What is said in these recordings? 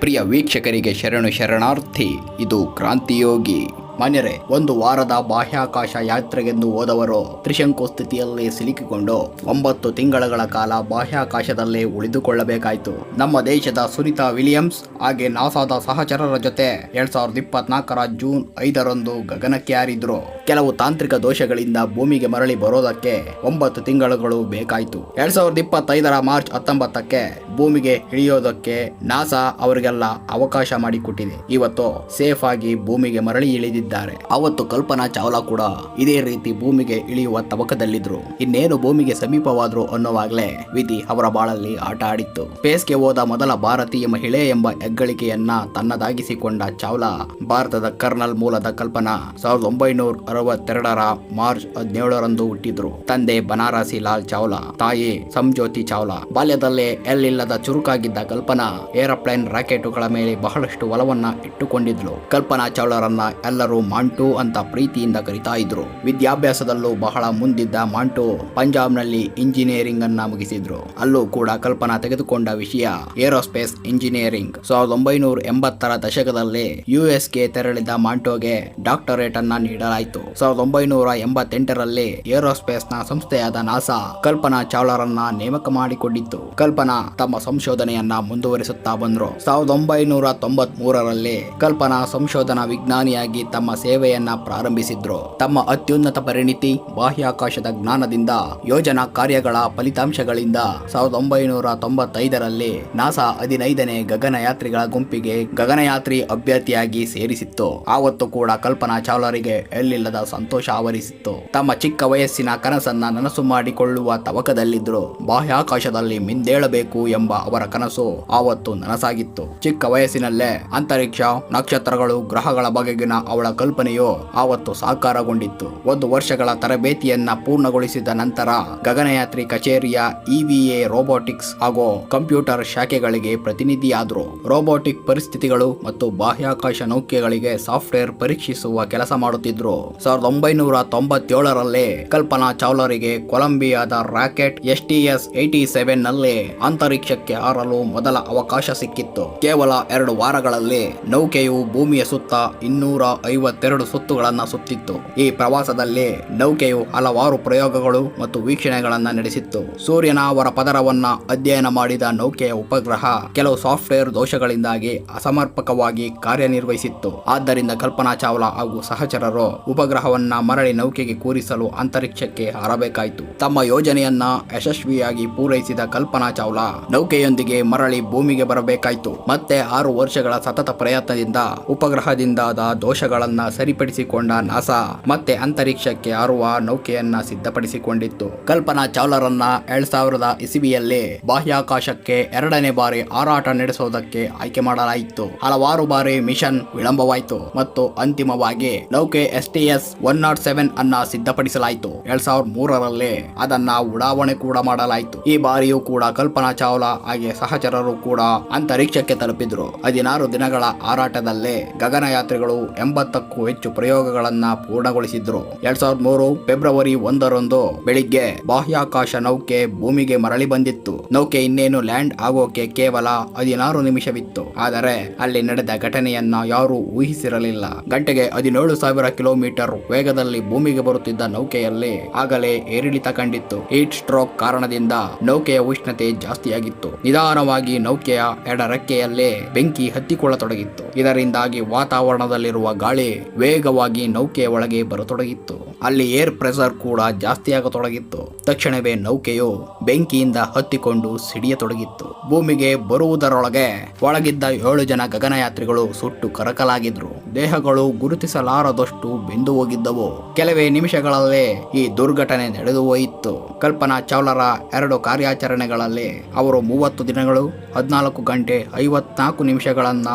ಪ್ರಿಯ ವೀಕ್ಷಕರಿಗೆ ಶರಣು ಶರಣಾರ್ಥಿ, ಇದು ಕ್ರಾಂತಿಯೋಗಿ. ಮಾನ್ಯರೇ ಒಂದು ವಾರದ ಬಾಹ್ಯಾಕಾಶ ಯಾತ್ರೆಗೆಂದು ಹೋದವರು ತ್ರಿಶಂಕು ಸ್ಥಿತಿಯಲ್ಲಿ ಸಿಲುಕಿಕೊಂಡು ಒಂಬತ್ತು ತಿಂಗಳ ಕಾಲ ಬಾಹ್ಯಾಕಾಶದಲ್ಲೇ ಉಳಿದುಕೊಳ್ಳಬೇಕಾಯಿತು. ನಮ್ಮ ದೇಶದ ಸುನಿತಾ ವಿಲಿಯಮ್ಸ್ ಹಾಗೆ ನಾಸಾದ ಸಹಚರರ ಜೊತೆ ಎರಡ್ ಸಾವಿರದ ಇಪ್ಪತ್ನಾಲ್ಕರ ಜೂನ್ ಐದರಂದು ಗಗನಕ್ಕೆ ಹಾರಿದ್ರು. ಕೆಲವು ತಾಂತ್ರಿಕ ದೋಷಗಳಿಂದ ಭೂಮಿಗೆ ಮರಳಿ ಬರೋದಕ್ಕೆ ಒಂಬತ್ತು ತಿಂಗಳುಗಳು ಬೇಕಾಯಿತು. ಎರಡ್ ಸಾವಿರದ ಇಪ್ಪತ್ತೈದರ ಮಾರ್ಚ್ ಹತ್ತೊಂಬತ್ತಕ್ಕೆ ಭೂಮಿಗೆ ಇಳಿಯೋದಕ್ಕೆ ನಾಸಾ ಅವರಿಗೆಲ್ಲ ಅವಕಾಶ ಮಾಡಿಕೊಟ್ಟಿದೆ. ಇವತ್ತು ಸೇಫ್ ಆಗಿ ಭೂಮಿಗೆ ಮರಳಿ ಇಳಿದಿದ್ದಾರೆ. ಅವತ್ತು ಕಲ್ಪನಾ ಚಾವ್ಲಾ ಕೂಡ ಇದೇ ರೀತಿ ಭೂಮಿಗೆ ಇಳಿಯುವ ತವಕದಲ್ಲಿದ್ರು. ಇನ್ನೇನು ಭೂಮಿಗೆ ಸಮೀಪವಾದ್ರು ಅನ್ನೋವಾಗ್ಲೇ ವಿಧಿ ಅವರ ಬಾಳಲ್ಲಿ ಆಟ ಆಡಿತ್ತು. ಸ್ಪೇಸ್ಗೆ ಹೋದ ಮೊದಲ ಭಾರತೀಯ ಮಹಿಳೆ ಎಂಬ ಹೆಗ್ಗಳಿಕೆಯನ್ನ ತನ್ನದಾಗಿಸಿಕೊಂಡ ಚಾವ್ಲಾ, ಭಾರತದ ಕರ್ನಲ್ ಮೂಲದ ಕಲ್ಪನಾ, ಸಾವಿರದ ಒಂಬೈನೂರ ಅರವತ್ತೆರಡರ ಮಾರ್ಚ್ ಹದಿನೇಳರಂದು ಹುಟ್ಟಿದ್ರು. ತಂದೆ ಬನಾರಸಿ ಲಾಲ್ ಚಾವ್ಲಾ, ತಾಯಿ ಸಂಜ್ಯೋತಿ ಚಾವ್ಲಾ. ಬಾಲ್ಯದಲ್ಲೇ ಎಲ್ಲಿಲ್ಲದ ಚುರುಕಾಗಿದ್ದ ಕಲ್ಪನಾ ಏರೋಪ್ಲೇನ್ ರಾಕೆಟುಗಳ ಮೇಲೆ ಬಹಳಷ್ಟು ಒಲವನ್ನ ಇಟ್ಟುಕೊಂಡಿದ್ಲು. ಕಲ್ಪನಾ ಚಾವ್ಲರನ್ನ ಎಲ್ಲರೂ ಮಾಂಟು ಅಂತ ಪ್ರೀತಿಯಿಂದ ಕರಿತಾ ಇದ್ರು. ವಿದ್ಯಾಭ್ಯಾಸದಲ್ಲೂ ಬಹಳ ಮುಂದಿದ್ದ ಮಾಂಟು ಪಂಜಾಬ್ನಲ್ಲಿ ಇಂಜಿನಿಯರಿಂಗ್ ಅನ್ನ ಮುಗಿಸಿದ್ರು. ಅಲ್ಲೂ ಕೂಡ ಕಲ್ಪನಾ ತೆಗೆದುಕೊಂಡ ವಿಷಯ ಏರೋಸ್ಪೇಸ್ ಇಂಜಿನಿಯರಿಂಗ್. ಸಾವಿರದ ಒಂಬೈನೂರ ಎಂಬತ್ತರ ದಶಕದಲ್ಲಿ ಯುಎಸ್ಗೆ ತೆರಳಿದ ಮಾಂಟೋಗೆ ಡಾಕ್ಟರೇಟ್ ಅನ್ನ ನೀಡಲಾಯಿತು. ಸಾವಿರದ ಒಂಬೈನೂರ ಎಂಬತ್ತೆಂಟರಲ್ಲಿ ಏರೋಸ್ಪೇಸ್ನ ಸಂಸ್ಥೆಯಾದ ನಾಸಾ ಕಲ್ಪನಾ ಚಾವ್ಲಾರನ್ನ ನೇಮಕ ಮಾಡಿಕೊಂಡಿತ್ತು. ಕಲ್ಪನಾ ತಮ್ಮ ಸಂಶೋಧನೆಯನ್ನ ಮುಂದುವರಿಸುತ್ತಾ ಬಂದ್ರು. ಸಾವಿರದ ಒಂಬೈನೂರ ತೊಂಬತ್ ಮೂರರಲ್ಲಿ ಕಲ್ಪನಾ ಸಂಶೋಧನಾ ವಿಜ್ಞಾನಿಯಾಗಿ ತಮ್ಮ ಸೇವೆಯನ್ನ ಪ್ರಾರಂಭಿಸಿದ್ರು. ತಮ್ಮ ಅತ್ಯುನ್ನತ ಪರಿಣಿತಿ, ಬಾಹ್ಯಾಕಾಶದ ಜ್ಞಾನದಿಂದ ಯೋಜನಾ ಕಾರ್ಯಗಳ ಫಲಿತಾಂಶಗಳಿಂದ ಸಾವಿರದ ಒಂಬೈನೂರ ತೊಂಬತ್ತೈದರಲ್ಲಿ ನಾಸಾ ಹದಿನೈದನೇ ಗಗನಯಾತ್ರಿಗಳ ಗುಂಪಿಗೆ ಗಗನಯಾತ್ರಿ ಅಭ್ಯರ್ಥಿಯಾಗಿ ಸೇರಿಸಿತ್ತು. ಆವತ್ತು ಕೂಡ ಕಲ್ಪನಾ ಚಾವ್ಲಾರಿಗೆ ಎಲ್ಲಿಲ್ಲದ ಸಂತೋಷ ಆವರಿಸಿತ್ತು. ತಮ್ಮ ಚಿಕ್ಕ ವಯಸ್ಸಿನ ಕನಸನ್ನ ನನಸು ಮಾಡಿಕೊಳ್ಳುವ ತವಕದಲ್ಲಿದ್ದರು. ಬಾಹ್ಯಾಕಾಶದಲ್ಲಿ ಮಿಂದೇಳಬೇಕು ಎಂಬ ಅವರ ಕನಸು ಆವತ್ತು ನನಸಾಗಿತ್ತು. ಚಿಕ್ಕ ವಯಸ್ಸಿನಲ್ಲೇ ಅಂತರಿಕ್ಷ, ನಕ್ಷತ್ರಗಳು, ಗ್ರಹಗಳ ಬಗೆಗಿನ ಅವಳ ಕಲ್ಪನೆಯು ಆವತ್ತು ಸಾಕಾರಗೊಂಡಿತ್ತು. ಒಂದು ವರ್ಷಗಳ ತರಬೇತಿಯನ್ನ ಪೂರ್ಣಗೊಳಿಸಿದ ನಂತರ ಗಗನಯಾತ್ರಿ ಕಚೇರಿಯ ಇವಿಎ ರೋಬೋಟಿಕ್ಸ್ ಹಾಗೂ ಕಂಪ್ಯೂಟರ್ ಶಾಖೆಗಳಿಗೆ ಪ್ರತಿನಿಧಿಯಾದರು. ರೋಬೋಟಿಕ್ ಪರಿಸ್ಥಿತಿಗಳು ಮತ್ತು ಬಾಹ್ಯಾಕಾಶ ನೌಕೆಗಳಿಗೆ ಸಾಫ್ಟ್ವೇರ್ ಪರೀಕ್ಷಿಸುವ ಕೆಲಸ ಮಾಡುತ್ತಿದ್ರು. ಸಾವಿರದ ಒಂಬೈನೂರ ತೊಂಬತ್ತೇಳರಲ್ಲಿ ಕಲ್ಪನಾ ಚಾವ್ಲರಿಗೆ ಕೊಲಂಬಿಯಾದ rocket S T S eighty ಸೆವೆನ್ನಲ್ಲಿ ಅಂತರಿಕ್ಷಕ್ಕೆ ಹಾರಲು ಮೊದಲ ಅವಕಾಶ ಸಿಕ್ಕಿತ್ತು. ಕೇವಲ ಎರಡು ವಾರಗಳಲ್ಲಿ ನೌಕೆಯು ಭೂಮಿಯ ಸುತ್ತ ಇನ್ನೂರ ಐವತ್ತೆರಡು ಸುತ್ತುಗಳನ್ನು ಸುತ್ತಿತ್ತು. ಈ ಪ್ರವಾಸದಲ್ಲಿ ನೌಕೆಯು ಹಲವಾರು ಪ್ರಯೋಗಗಳು ಮತ್ತು ವೀಕ್ಷಣೆಗಳನ್ನು ನಡೆಸಿತ್ತು. ಸೂರ್ಯನ ಅವರ ಪದರವನ್ನ ಅಧ್ಯಯನ ಮಾಡಿದ ನೌಕೆಯ ಉಪಗ್ರಹ ಕೆಲವು ಸಾಫ್ಟ್ವೇರ್ ದೋಷಗಳಿಂದಾಗಿ ಅಸಮರ್ಪಕವಾಗಿ ಕಾರ್ಯನಿರ್ವಹಿಸಿತ್ತು. ಆದ್ದರಿಂದ ಕಲ್ಪನಾ ಚಾವ್ಲಾ ಹಾಗೂ ಸಹಚರರು ಉಪಗ್ರಹವನ್ನ ಮರಳಿ ನೌಕೆಗೆ ಕೂರಿಸಲು ಅಂತರಿಕ್ಷಕ್ಕೆ ಹಾರಬೇಕಾಯಿತು. ತಮ್ಮ ಯೋಜನೆಯನ್ನ ಯಶಸ್ವಿಯಾಗಿ ಪೂರೈಸಿದ ಕಲ್ಪನಾ ಚಾವ್ಲಾ ನೌಕೆಯೊಂದಿಗೆ ಮರಳಿ ಭೂಮಿಗೆ ಬರಬೇಕಾಯಿತು. ಮತ್ತೆ ಆರು ವರ್ಷಗಳ ಸತತ ಪ್ರಯತ್ನದಿಂದ ಉಪಗ್ರಹದಿಂದಾದ ದೋಷಗಳನ್ನ ಸರಿಪಡಿಸಿಕೊಂಡ ನಾಸಾ ಮತ್ತೆ ಅಂತರಿಕ್ಷಕ್ಕೆ ಹಾರುವ ನೌಕೆಯನ್ನ ಸಿದ್ಧಪಡಿಸಿಕೊಂಡಿತ್ತು. ಕಲ್ಪನಾ ಚಾವ್ಲರನ್ನ ಎರಡ್ ಸಾವಿರದ ಇಸವಿಯಲ್ಲಿ ಬಾಹ್ಯಾಕಾಶಕ್ಕೆ ಎರಡನೇ ಬಾರಿ ಹಾರಾಟ ನಡೆಸೋದಕ್ಕೆ ಆಯ್ಕೆ ಮಾಡಲಾಯಿತು. ಹಲವಾರು ಬಾರಿ ಮಿಷನ್ ವಿಳಂಬವಾಯಿತು ಮತ್ತು ಅಂತಿಮವಾಗಿ ನೌಕೆ S T S one naught seven ಅನ್ನ ಸಿದ್ಧಪಡಿಸಲಾಯಿತು. ಎರಡ್ ಸಾವಿರದ ಮೂರರಲ್ಲಿ ಅದನ್ನ ಉಡಾವಣೆ ಕೂಡ ಮಾಡಲಾಯಿತು. ಈ ಬಾರಿಯೂ ಕೂಡ ಕಲ್ಪನಾ ಚಾವ್ಲಾ ಹಾಗೆ ಸಹಚರರು ಕೂಡ ಅಂತರಿಕ್ಷಕ್ಕೆ ತಲುಪಿದ್ರು. ಹದಿನಾರು ದಿನಗಳ ಹಾರಾಟದಲ್ಲೇ ಗಗನಯಾತ್ರಿಗಳು ಎಂಬತ್ತಕ್ಕೂ ಹೆಚ್ಚು ಪ್ರಯೋಗಗಳನ್ನ ಪೂರ್ಣಗೊಳಿಸಿದ್ರು. ಎರಡ್ ಸಾವಿರದ ಮೂರು ಫೆಬ್ರವರಿ ಒಂದರಂದು ಬೆಳಿಗ್ಗೆ ಬಾಹ್ಯಾಕಾಶ ನೌಕೆ ಭೂಮಿಗೆ ಮರಳಿ ಬಂದಿತ್ತು. ನೌಕೆ ಇನ್ನೇನು ಲ್ಯಾಂಡ್ ಆಗೋಕೆ ಕೇವಲ ಹದಿನಾರು ನಿಮಿಷವಿತ್ತು. ಆದರೆ ಅಲ್ಲಿ ನಡೆದ ಘಟನೆಯನ್ನ ಯಾರೂ ಊಹಿಸಿರಲಿಲ್ಲ. ಗಂಟೆಗೆ ಹದಿನೇಳು ಸಾವಿರ ಕಿಲೋಮೀಟರ್ ವೇಗದಲ್ಲಿ ಭೂಮಿಗೆ ಬರುತ್ತಿದ್ದ ನೌಕೆಯಲ್ಲಿ ಆಗಲೇ ಏರಿಳಿತ ಕಂಡಿತ್ತು. ಹೀಟ್ ಸ್ಟ್ರೋಕ್ ಕಾರಣದಿಂದ ನೌಕೆಯ ಉಷ್ಣತೆ ಜಾಸ್ತಿಯಾಗಿತ್ತು. ನಿಧಾನವಾಗಿ ನೌಕೆಯ ಎಡ ರೆಕ್ಕೆಯಲ್ಲೇ ಬೆಂಕಿ ಹತ್ತಿಕೊಳ್ಳತೊಡಗಿತ್ತು. ಇದರಿಂದಾಗಿ ವಾತಾವರಣದಲ್ಲಿರುವ ಗಾಳಿ ವೇಗವಾಗಿ ನೌಕೆಯ ಒಳಗೆ ಬರತೊಡಗಿತ್ತು. ಅಲ್ಲಿ ಏರ್ ಪ್ರೆಸರ್ ಕೂಡ ಜಾಸ್ತಿಯಾಗತೊಡಗಿತ್ತು. ತಕ್ಷಣವೇ ನೌಕೆಯು ಬೆಂಕಿಯಿಂದ ಹತ್ತಿಕೊಂಡು ಸಿಡಿಯತೊಡಗಿತ್ತು. ಭೂಮಿಗೆ ಬರುವುದರೊಳಗೆ ಒಳಗಿದ್ದ ಏಳು ಜನ ಗಗನಯಾತ್ರಿಗಳು ಸುಟ್ಟು ಕರಕಲಾಗಿದ್ರು. ದೇಹಗಳು ಗುರುತಿಸಲಾರದಷ್ಟು ಬೆಂದು ಹೋಗಿದ್ದವು. ಕೆಲವೇ ನಿಮಿಷಗಳಲ್ಲೇ ಈ ದುರ್ಘಟನೆ ನಡೆದು ಹೋಯಿತು ಕಲ್ಪನಾ ಚಾವ್ಲರ ಎರಡು ಕಾರ್ಯಾಚರಣೆಗಳಲ್ಲಿ ಅವರು ಮೂವತ್ತು ದಿನಗಳು, ಹದಿನಾಲ್ಕು ಗಂಟೆ ಐವತ್ನಾಲ್ಕು ನಿಮಿಷಗಳನ್ನ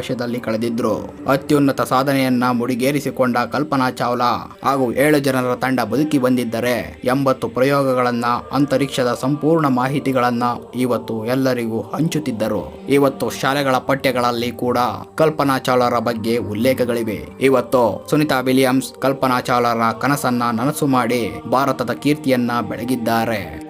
ಬಾಹ್ಯಾಕಾಶದಲ್ಲಿ ಕಳೆದಿದ್ರು. ಅತ್ಯುನ್ನತ ಸಾಧನೆಯನ್ನ ಮುಡಿಗೇರಿಸಿಕೊಂಡ ಕಲ್ಪನಾ ಚಾವ್ಲಾ ಹಾಗೂ ಏಳು ಜನರ ತಂಡ ಬದುಕಿ ಬಂದಿದ್ದರೆ ಎಂಬತ್ತು ಪ್ರಯೋಗಗಳನ್ನ, ಅಂತರಿಕ್ಷದ ಸಂಪೂರ್ಣ ಮಾಹಿತಿಗಳನ್ನ ಇವತ್ತು ಎಲ್ಲರಿಗೂ ಹಂಚುತ್ತಿದ್ದರು. ಇವತ್ತು ಶಾಲೆಗಳ ಪಠ್ಯಗಳಲ್ಲಿ ಕೂಡ ಕಲ್ಪನಾ ಚಾವ್ಲಾರ ಬಗ್ಗೆ ಉಲ್ಲೇಖಗಳಿವೆ. ಇವತ್ತು ಸುನಿತಾ ವಿಲಿಯಮ್ಸ್ ಕಲ್ಪನಾ ಚಾವ್ಲಾರ ಕನಸನ್ನ ನನಸು ಮಾಡಿ ಭಾರತದ ಕೀರ್ತಿಯನ್ನ ಬೆಳಗಿದ್ದಾರೆ.